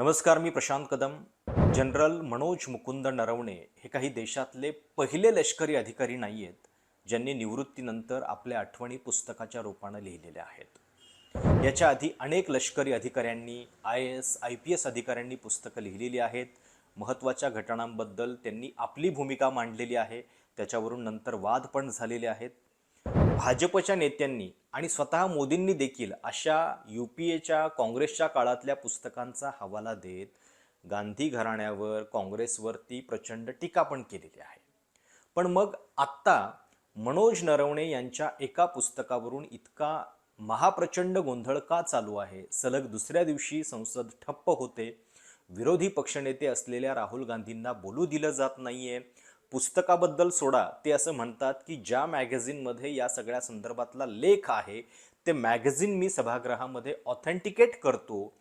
नमस्कार मी प्रशांत कदम. जनरल मनोज मुकुंद नरवणे हे काही देशातले पहिले लष्करी अधिकारी नाही आहेत ज्यांनी निवृत्तीनंतर आपल्या आठवणी पुस्तकाच्या रूपानं लिहिलेल्या आहेत. याच्या आधी अनेक लष्करी अधिकाऱ्यांनी I A S I P S अधिकाऱ्यांनी पुस्तकं लिहिलेली आहेत. महत्त्वाच्या घटनांबद्दल त्यांनी आपली भूमिका मांडलेली आहे. त्याच्यावरून नंतर वाद पण झालेले आहेत. भाजपच्या नेत्यांनी आणि स्वतः मोदींनी देखील अशा यू पी एच्या काँग्रेसच्या काळातल्या पुस्तकांचा हवाला देत गांधी घराण्यावर काँग्रेसवरती प्रचंड टीका पण केलेली आहे. पण मग आत्ता मनोज नरवणे यांच्या एका पुस्तकावरून इतका महाप्रचंड गोंधळ का चालू आहे? सलग दुसऱ्या दिवशी संसद ठप्प होते. विरोधी पक्षनेते असलेल्या राहुल गांधींना बोलू दिलं जात नाहीये. पुस्तकाबद्दल सोडा. ते असं म्हणतात की ज्या मॅगझिनमध्ये या सगळ्या संदर्भातला लेख आहे ते मॅगझिन मी सभागृहामध्ये ऑथेंटिकेट करतो.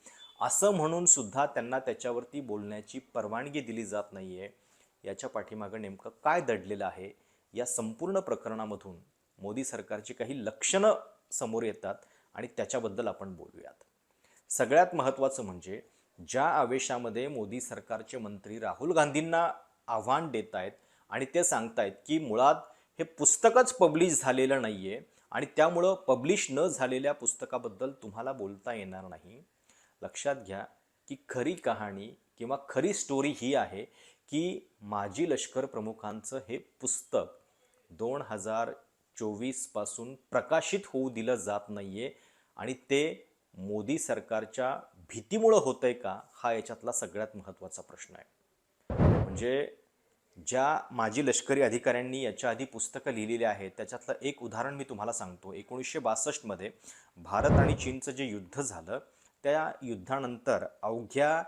असं म्हणून सुद्धा त्यांना त्याच्यावरती बोलण्याची परवानगी दिली जात नाही आहे याच्या पाठीमागं नेमकं काय दडलेलं आहे? या संपूर्ण प्रकरणामधून मोदी सरकारची काही लक्षणं समोर येतात आणि त्याच्याबद्दल आपण बोलूयात. सगळ्यात महत्त्वाचं म्हणजे ज्या आवेशामध्ये मोदी सरकारचे मंत्री राहुल गांधींना आव्हान देत आहेत आणि ते सांगतायत की मुळात हे पुस्तकच पब्लिश झालेलं नाही आहे आणि त्यामुळं पब्लिश न झालेल्या पुस्तकाबद्दल तुम्हाला बोलता येणार नाही. लक्षात घ्या की खरी कहाणी किंवा खरी स्टोरी ही आहे की माजी लष्कर प्रमुखांचं हे पुस्तक दोन हजार चोवीसपासून प्रकाशित होऊ दिलं जात नाही आहे आणि ते मोदी सरकारच्या भीतीमुळं होतंय का? हा याच्यातला सगळ्यात महत्त्वाचा प्रश्न आहे. म्हणजे ज्या माजी लष्करी अधिकाऱ्यांनी याच्या आधी पुस्तकं लिहिलेली आहेत त्याच्यातलं एक उदाहरण मी तुम्हाला सांगतो. एकोणीसशे बासष्टमध्ये भारत आणि चीनचं जे युद्ध झालं त्या युद्धानंतर अवघ्या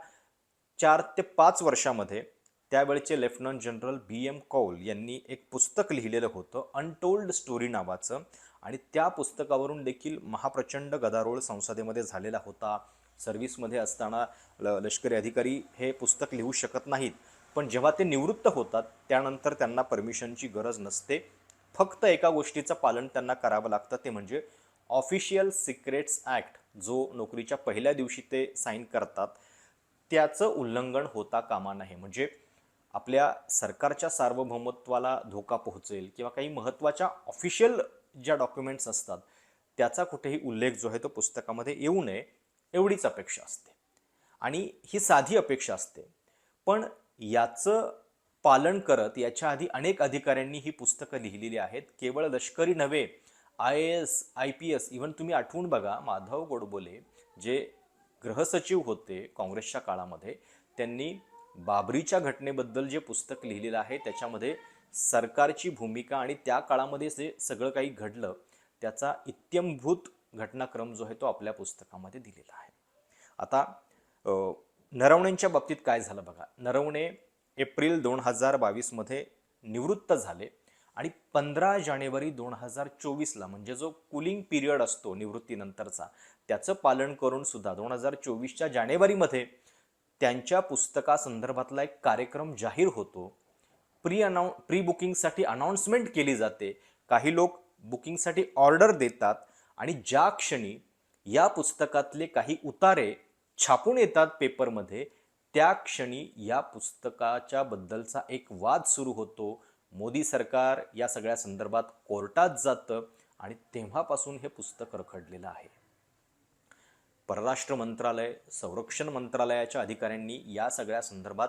चार ते पाच वर्षामध्ये त्यावेळचे lieutenant general B M Kaul यांनी एक पुस्तक लिहिलेलं होतं अनटोल्ड स्टोरी नावाचं. आणि त्या पुस्तकावरून देखील महाप्रचंड गदारोळ संसदेमध्ये झालेला होता. सर्व्हिसमध्ये असताना ल लष्करी अधिकारी हे पुस्तक लिहू शकत नाहीत. पण जेव्हा ते निवृत्त होतात त्यानंतर त्यांना परमिशनची गरज नसते. फक्त एका गोष्टीचं पालन त्यांना करावं लागतं ते म्हणजे ऑफिशियल सिक्रेट्स ॲक्ट जो नोकरीच्या पहिल्या दिवशी ते साईन करतात. त्याचं उल्लंघन होता कामा नाही म्हणजे आपल्या सरकारच्या सार्वभौमत्वाला धोका पोहोचेल किंवा काही महत्त्वाच्या ऑफिशियल ज्या डॉक्युमेंट्स असतात त्याचा कुठेही उल्लेख जो आहे तो पुस्तकामध्ये येऊ नये एवढीच अपेक्षा असते. आणि ही साधी अपेक्षा असते. पण याचं पालन करत याच्या आधी अनेक अधिकाऱ्यांनी ही पुस्तकं लिहिलेली आहेत. केवळ लष्करी नव्हे I A S I P S even तुम्ही आठवून बघा माधव गोडबोले जे गृहसचिव होते काँग्रेसच्या काळामध्ये त्यांनी बाबरीच्या घटनेबद्दल जे पुस्तक लिहिलेलं आहे त्याच्यामध्ये सरकारची भूमिका आणि त्या काळामध्ये जे सगळं काही घडलं त्याचा इत्यंभूत घटनाक्रम जो आहे तो आपल्या पुस्तकामध्ये दिलेला आहे. आता नरवणेंच्या बाबतीत काय झालं बघा? नरवणे एप्रिल दोन हजार बावीसमध्ये निवृत्त झाले आणि पंधरा जानेवारी दोन हजार चोवीसला म्हणजे जो कुलिंग पिरियड असतो निवृत्तीनंतरचा त्याचं पालन करून सुद्धा दोन हजार चोवीसच्या जानेवारीमध्ये त्यांच्या पुस्तकासंदर्भातला एक कार्यक्रम जाहीर होतो. प्री अनाऊ प्री बुकिंगसाठी अनाऊन्समेंट केली जाते. काही लोक बुकिंगसाठी ऑर्डर देतात आणि ज्या क्षणी या पुस्तकातले काही उतारे छापून येतात पेपरमध्ये त्या क्षणी या पुस्तकाच्या बद्दलचा एक वाद सुरू होतो. मोदी सरकार या सगळ्या संदर्भात कोर्टात जातं आणि तेव्हापासून हे पुस्तक रखडलेलं आहे. परराष्ट्र मंत्रालय संरक्षण मंत्रालयाच्या अधिकाऱ्यांनी या सगळ्या संदर्भात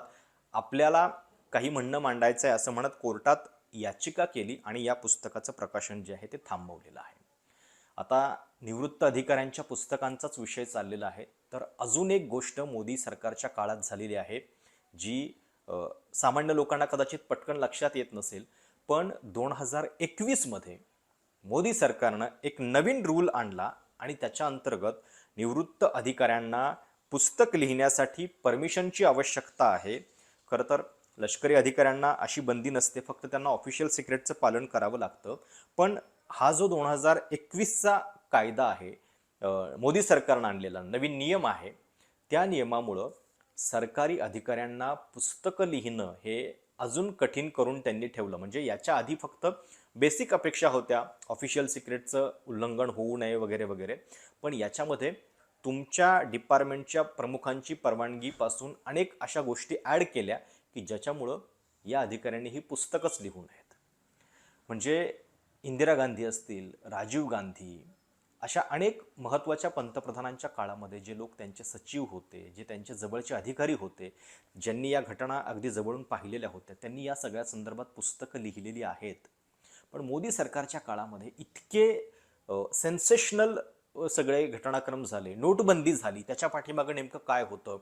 आपल्याला काही म्हणणं मांडायचं आहे असं म्हणत कोर्टात याचिका केली आणि या पुस्तकाचं प्रकाशन जे आहे ते थांबवलेलं आहे. आता निवृत्त अधिकाऱ्यांच्या पुस्तकांचाच विषय चाललेला आहे. तर अजून एक गोष्ट मोदी सरकारच्या काळात झालेली आहे जी सामान्य लोकांना कदाचित पटकन लक्षात येत नसेल पण दोन हजार एकवीसमध्ये मोदी सरकारनं एक नवीन रूल आणला आणि त्याच्या अंतर्गत निवृत्त अधिकाऱ्यांना पुस्तक लिहिण्यासाठी परमिशनची आवश्यकता आहे. खरं तर लष्करी अधिकाऱ्यांना अशी बंदी नसते फक्त त्यांना ऑफिशियल सिक्रेटचं पालन करावं लागतं. पण हा जो दोन हजार एकवीसचा कायदा आहे मोदी सरकारनं आणलेला नवीन नियम आहे त्या नियमामुळं सरकारी अधिकाऱ्यांना पुस्तकं लिहिणं हे अजून कठीण करून त्यांनी ठेवलं. म्हणजे याच्या आधी फक्त बेसिक अपेक्षा होत्या ऑफिशियल सिक्रेटचं उल्लंघन होऊ नये वगैरे वगैरे. पण याच्यामध्ये तुमच्या डिपार्टमेंटच्या प्रमुखांची परवानगीपासून अनेक अशा गोष्टी ॲड केल्या की ज्याच्यामुळं या अधिकाऱ्यांनी ही पुस्तकंच लिहू नयेत. म्हणजे इंदिरा गांधी असतील राजीव गांधी अशा अनेक महत्त्वाच्या पंतप्रधानांच्या काळामध्ये जे लोक त्यांचे सचिव होते जे त्यांचे जवळचे अधिकारी होते ज्यांनी या घटना अगदी जवळून पाहिलेल्या होत्या त्यांनी या सगळ्या संदर्भात पुस्तकं लिहिलेली आहेत. पण मोदी सरकारच्या काळामध्ये इतके सेन्सेशनल सगळे घटनाक्रम झाले नोटबंदी झाली त्याच्या पाठीमागं नेमकं काय होतं?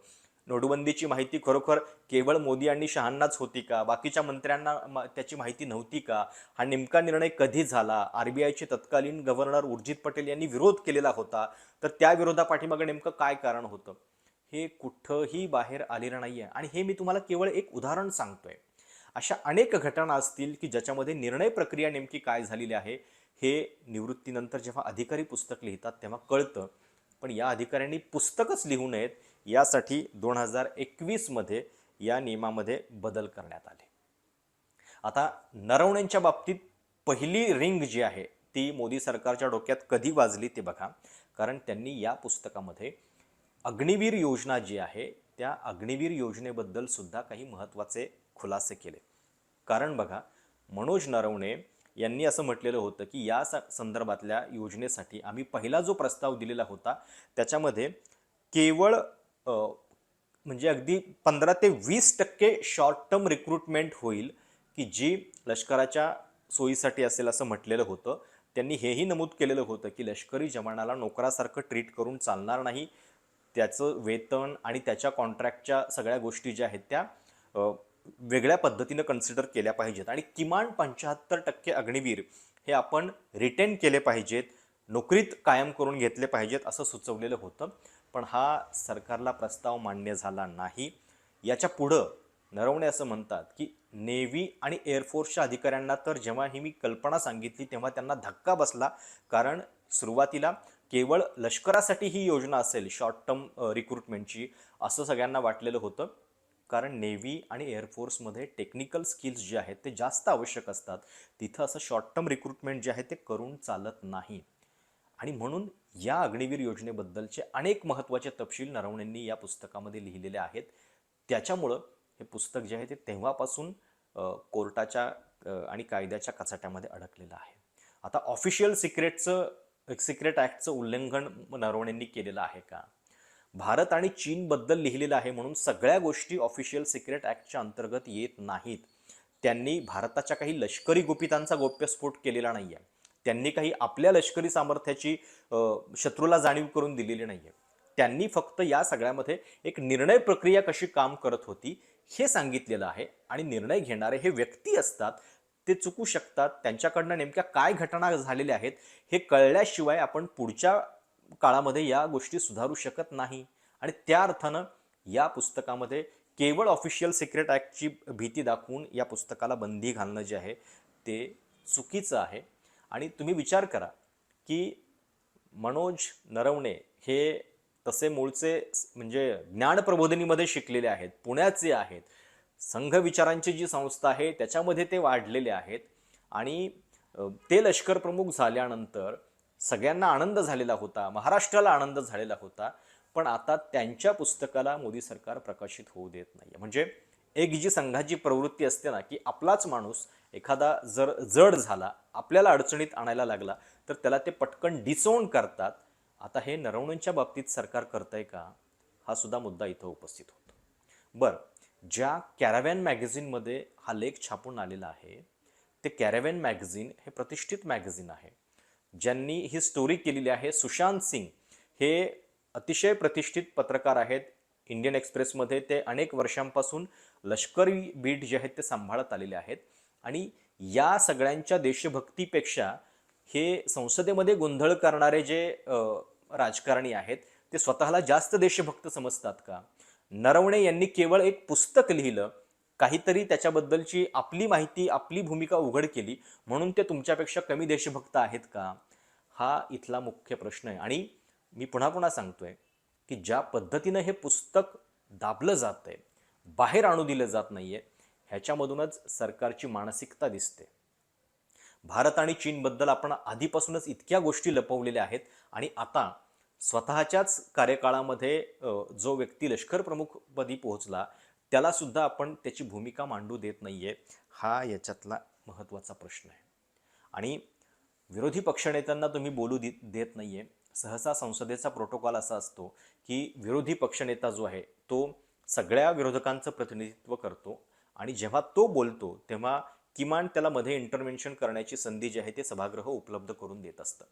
नोटबंदीची माहिती खरोखर केवळ मोदी आणि शहांनाच होती का? बाकीच्या मंत्र्यांना म- त्याची माहिती नव्हती का? हा नेमका निर्णय कधी झाला? आर बी आयचे तत्कालीन गव्हर्नर उर्जित पटेल यांनी विरोध केलेला होता. तर त्या विरोधापाठीमागे नेमकं काय कारण होतं? हे कुठंही बाहेर आलेलं नाही आहे आणि हे मी तुम्हाला केवळ एक उदाहरण सांगतोय. अशा अनेक घटना असतील की ज्याच्यामध्ये निर्णय प्रक्रिया नेमकी काय झालेली आहे हे निवृत्तीनंतर जेव्हा अधिकारी पुस्तक लिहितात तेव्हा कळतं. पण या अधिकाऱ्यांनी पुस्तकच लिहू नयेत. यासाठी दोन हजार एकवीसमध्ये या नियमामध्ये बदल करण्यात आले. आता नरवण्यांच्या बाबतीत पहिली रिंग जी आहे ती मोदी सरकारच्या डोक्यात कधी वाजली ते बघा. कारण त्यांनी या पुस्तकामध्ये अग्निवीर योजना जी आहे त्या अग्निवीर योजनेबद्दल सुद्धा काही महत्त्वाचे खुलासे केले. कारण बघा मनोज नरवणे यांनी असं म्हटलेलं होतं की या स- संदर्भातल्या योजनेसाठी आम्ही पहिला जो प्रस्ताव दिलेला होता त्याच्यामध्ये केवळ म्हणजे अगदी पंधरा ते वीस टक्के शॉर्ट टर्म रिक्रुटमेंट होईल की जी लष्कराच्या सोयीसाठी असेल असं म्हटलेलं होतं. त्यांनी हेही नमूद केलेलं होतं की लष्करी जवानाला नोकरासारखं ट्रीट करून चालणार नाही. त्याचं वेतन आणि त्याच्या कॉन्ट्रॅक्टच्या सगळ्या गोष्टी ज्या आहेत त्या वेगळ्या पद्धतीनं कन्सिडर केल्या पाहिजेत. आणि किमान पंच्याहत्तर टक्के अग्निवीर हे आपण रिटेन केले पाहिजेत नोकरीत कायम करून घेतले पाहिजेत असं सुचवलेलं होतं. पण हा सरकारला प्रस्ताव मान्य झाला नाही. याच्या पुढं नरवणे असं म्हणतात की नेव्ही आणि एअरफोर्सच्या अधिकाऱ्यांना तर जेव्हा ही मी कल्पना सांगितली तेव्हा त्यांना धक्का बसला. कारण सुरुवातीला केवळ लष्करासाठी ही योजना असेल शॉर्ट टर्म रिक्रुटमेंटची असं सगळ्यांना वाटलेलं होतं. कारण नेव्ही आणि एअरफोर्समध्ये टेक्निकल स्किल्स जे आहेत ते जास्त आवश्यक असतात. तिथं असं शॉर्ट टर्म रिक्रुटमेंट जे आहे ते करून चालत नाही. आणि म्हणून या अग्निवीर योजनेबद्दलचे अनेक महत्त्वाचे तपशील नरवणेंनी या पुस्तकामध्ये लिहिलेले आहेत. त्याच्यामुळं हे पुस्तक जे आहे ते तेव्हापासून कोर्टाच्या आणि कायद्याच्या कचाट्यामध्ये अडकलेलं आहे. आता ऑफिशियल सिक्रेटचं सिक्रेट ॲक्टचं उल्लंघन नरवणेंनी केलेलं आहे का? भारत आणि चीनबद्दल लिहिलेलं आहे म्हणून सगळ्या गोष्टी ऑफिशियल सिक्रेट ॲक्टच्या अंतर्गत येत नाहीत. त्यांनी भारताच्या काही लष्करी गुपितांचा गोप्यस्फोट केलेला नाही आहे त्यांनी काही आपल्या लष्करी सामर्थ्याची शत्रूला जाणीव करून दिलेली नाही आहे त्यांनी फक्त या सगळ्यामध्ये एक निर्णय प्रक्रिया कशी काम करत होती हे सांगितलेलं आहे आणि निर्णय घेणारे हे व्यक्ती असतात ते चुकू शकतात त्यांच्याकडनं नेमक्या काय घटना झालेल्या आहेत हे कळल्याशिवाय आपण पुढच्या काळामध्ये या गोष्टी सुधारू शकत नाही. आणि त्या अर्थानं या पुस्तकामध्ये केवळ ऑफिशियल सिक्रेट ॲक्टची भीती दाखवून या पुस्तकाला बंदी घालणं जे आहे ते चुकीचं आहे. आणि तुम्ही विचार करा की मनोज नरवणे हे तसे मूळचे म्हणजे म्हणजे ज्ञानप्रबोधिनीमध्ये शिकलेले आहेत पुण्याचे आहेत. संघ विचारांची जी संस्था आहे त्याच्यामध्ये ते वाढलेले आहेत. आणि ते लष्कर प्रमुख झाल्यानंतर सगळ्यांना आनंद झालेला होता महाराष्ट्राला आनंद झालेला होता पण आता त्यांच्या पुस्तकाला मोदी सरकार प्रकाशित होऊ देत नाही म्हणजे एक जी संघाची प्रवृत्ती असते ना की आपलाच माणूस एखादा जर जड झाला आपल्याला अडचणीत आणायला लागला तर त्याला ते पटकन डिसोन करतात. आता हे नरवणींच्या बाबतीत सरकार करतंय का? हा सुद्धा मुद्दा इथं उपस्थित होतो. बरं ज्या कॅराव्हॅन मॅगझिनमध्ये हा लेख छापून आलेला आहे ते कॅराव्हॅन मॅगझिन हे प्रतिष्ठित मॅगझिन आहे. ज्यांनी ही स्टोरी केलेली आहे सुशांत सिंग हे अतिशय प्रतिष्ठित पत्रकार आहेत. इंडियन एक्सप्रेसमध्ये ते अनेक वर्षांपासून लष्करी बीट जे आहेत ते सांभाळत आलेले आहेत. आणि या सगळ्यांच्या देशभक्तीपेक्षा हे संसदेमध्ये गोंधळ करणारे जे राजकारणी आहेत ते स्वतःला जास्त देशभक्त समजतात का? नरवणे यांनी केवळ एक पुस्तक लिहिलं काहीतरी त्याच्याबद्दलची आपली माहिती आपली भूमिका उघड केली म्हणून ते तुमच्यापेक्षा कमी देशभक्त आहेत का? हा इथला मुख्य प्रश्न आहे. आणि मी पुन्हा पुन्हा सांगतोय की ज्या पद्धतीनं हे पुस्तक दाबलं जात आहे बाहेर आणू दिलं जात नाही आहे ह्याच्यामधूनच सरकारची मानसिकता दिसते. भारत आणि चीनबद्दल आपण आधीपासूनच इतक्या गोष्टी लपवलेल्या आहेत आणि आता स्वतःच्याच कार्यकाळामध्ये जो व्यक्ती लष्कर प्रमुखपदी पोहोचला त्याला सुद्धा आपण त्याची भूमिका मांडू देत नाही आहे हा याच्यातला महत्त्वाचा प्रश्न आहे. आणि विरोधी पक्षनेत्यांना तुम्ही बोलू दे देत नाही आहे सहसा संसदेचा प्रोटोकॉल असा असतो की विरोधी पक्षनेता जो आहे तो सगळ्या विरोधकांचं प्रतिनिधित्व करतो. आणि जेव्हा तो बोलतो तेव्हा किमान त्याला मध्ये इंटरव्हेन्शन करण्याची संधी जी आहे ते सभागृह उपलब्ध करून देत असतं.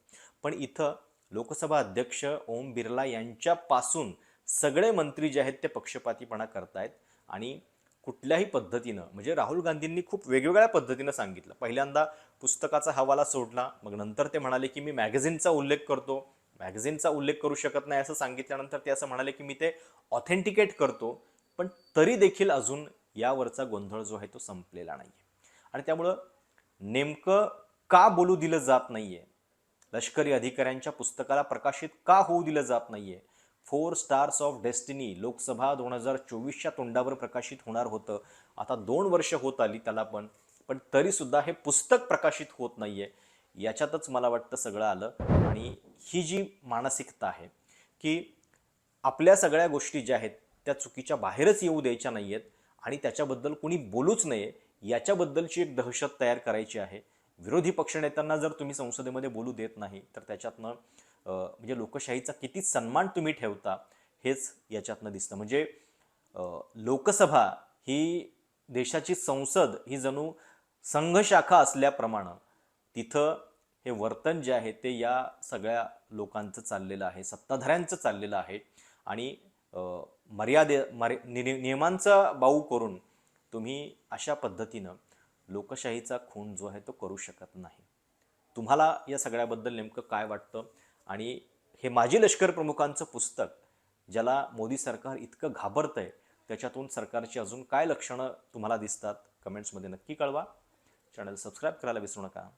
पण इथं लोकसभा अध्यक्ष ओम बिर्ला यांच्यापासून सगळे मंत्री जे आहेत ते पक्षपातीपणा करतायत. आणि कुठल्याही पद्धतीनं म्हणजे राहुल गांधींनी खूप वेगवेगळ्या पद्धतीनं सांगितलं. पहिल्यांदा पुस्तकाचा हवाला सोडला मग नंतर ते म्हणाले की मी मॅगझिनचा उल्लेख करतो. मॅगझिनचा उल्लेख करू शकत नाही असं सांगितल्यानंतर ते असं म्हणाले की मी ते ऑथेंटिकेट करतो. पण तरी देखील अजून यावरचा गोंधळ जो आहे तो संपलेला नाही आणि त्यामुळं नेमकं का बोलू दिलं जात नाहीये? लष्करी अधिकाऱ्यांच्या पुस्तकाला प्रकाशित का होऊ दिलं जात नाही आहे four stars of destiny Lok Sabha दोन हजार चोवीसच्या तोंडावर प्रकाशित होणार होतं. आता दोन वर्ष होत आली त्याला पण पण तरीसुद्धा हे पुस्तक प्रकाशित होत नाही आहे याच्यातच मला वाटतं सगळं आलं. आणि ही जी मानसिकता आहे की आपल्या सगळ्या गोष्टी ज्या आहेत त्या चुकीच्या बाहेरच येऊ द्यायच्या नाही आहेत आणि त्याच्याबद्दल कुणी बोलूच नये याच्याबद्दलची एक दहशत तयार करायची आहे. विरोधी पक्षनेत्यांना जर तुम्ही संसदेमध्ये बोलू देत नाही तर त्याच्यातनं म्हणजे लोकशाहीचा किती सन्मान तुम्ही ठेवता हेच याच्यातनं दिसतं. म्हणजे लोकसभा ही देशाची संसद ही जणू संघशाखा असल्याप्रमाणे तिथं हे वर्तन जे आहे ते या सगळ्या लोकांचं चाललेलं आहे सत्ताधाऱ्यांचं चाललेलं आहे. आणि मर्यादे मर्या नि- नियमांचा बाऊ करून तुम्ही अशा पद्धतीनं लोकशाहीचा खून जो आहे तो करू शकत नाही. तुम्हाला या सगळ्याबद्दल नेमकं काय वाटतं? आणि हे माजी लष्कर प्रमुखांचं पुस्तक ज्याला मोदी सरकार इतकं घाबरतंय त्याच्यातून सरकारची अजून काय लक्षणं तुम्हाला दिसतात? कमेंट्समध्ये नक्की कळवा. चॅनल सबस्क्राईब करायला विसरू नका.